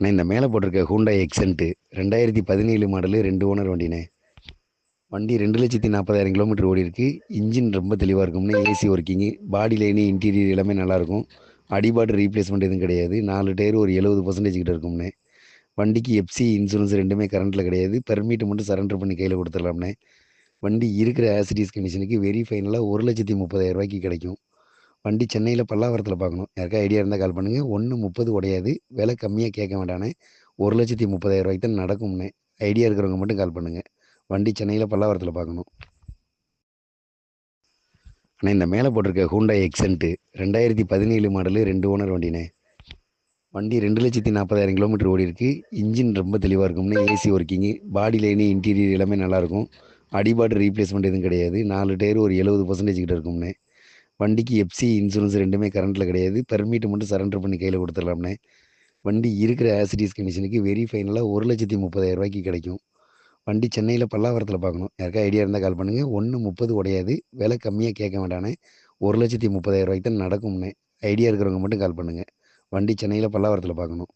ஆனால் இந்த மேலே போட்டிருக்க ஹூண்டா எக்ஸன்ட்டு ரெண்டாயிரத்தி பதினேழு மாடலு ரெண்டு ஓனர் வண்டிண்ணே வண்டி ரெண்டு லட்சத்தி நாற்பதாயிரம் கிலோமீட்டர் ஓடி இருக்கு இன்ஜின் ரொம்ப தெளிவாக இருக்கும்னு AC working body line interior எல்லாமே நல்லாயிருக்கும் அடிபாடு ரீப்ளேஸ்மெண்ட் எதுவும் கிடையாது. நாலு டயர் ஒரு எழுபது பர்சன்டேஜ் கிட்ட இருக்கும்ண்ணே வண்டிக்கு எஃப்சி இன்சூரன்ஸ் ரெண்டுமே கரண்ட்டில் கிடையாது. பெர்மிட் மட்டும் சரண்டர் பண்ணி கையில் கொடுத்துடலாம்னே. வண்டி இருக்கிற ஆசிடிஸ் கண்டிஷனுக்கு வெரி ஃபைனலாக ஒரு லட்சத்தி முப்பதாயிரம் ரூபாய்க்கு கிடைக்கும். வண்டி சென்னையில் பல்லாவரத்தில் பார்க்கணும் யாருக்கா ஐடியா இருந்தால் கால் பண்ணுங்கள் ஒன்று முப்பது உடையாது. விலை கம்மியாக கேட்க வேண்டானே. ஒரு லட்சத்தி முப்பதாயிரம் ரூபாய்க்கு தான் நடக்கும்னே. ஐடியா இருக்கிறவங்க மட்டும் கால் பண்ணுங்கள் வண்டி சென்னையில் பல்லாவரத்தில் பார்க்கணும் அண்ணா இந்த மேலே போட்டிருக்க ஹூண்டா எக்ஸென்ட்டு ரெண்டாயிரத்தி பதினேழு மாடலு ரெண்டு ஓனர் வண்டிண்ணே வண்டி ரெண்டு லட்சத்தி நாற்பதாயிரம் கிலோமீட்டர் ஓடி இருக்கு. இன்ஜின் ரொம்ப தெளிவாக இருக்கும்னு AC working body line interior எல்லாமே நல்லாயிருக்கும் அடிபாடு ரீப்ளேஸ்மெண்ட் எதுவும் கிடையாது. நாலு டயர் ஒரு எழுபது பர்சன்டேஜ் கிட்ட இருக்கும்ண்ணே வண்டிக்கு எஃப்சி இன்சூரன்ஸ் ரெண்டுமே கரண்ட்டில் கிடையாது. பெர்மிட் மட்டும் சரண்டர் பண்ணி கையில் கொடுத்துடலாம்னே. வண்டி இருக்கிற ஆசிடிஸ் கண்டிஷனுக்கு வெரி ஃபைனலாக ஒரு லட்சத்தி முப்பதாயிரம் ரூபாய்க்கு கிடைக்கும். வண்டி சென்னையில் பல்லாவரத்தில் பார்க்கணும். யாருக்கா ஐடியா இருந்தால் கால் பண்ணுங்கள் ஒன்று முப்பது உடையாது. விலை கம்மியாக கேட்க வேண்டானே ஒரு லட்சத்தி முப்பதாயிரம் ரூபாய்க்கு தான் நடக்கும்னே. ஐடியா இருக்கிறவங்க மட்டும் கால் பண்ணுங்கள் வண்டி சென்னையில் பல்லாவரத்தில் பார்க்கணும்.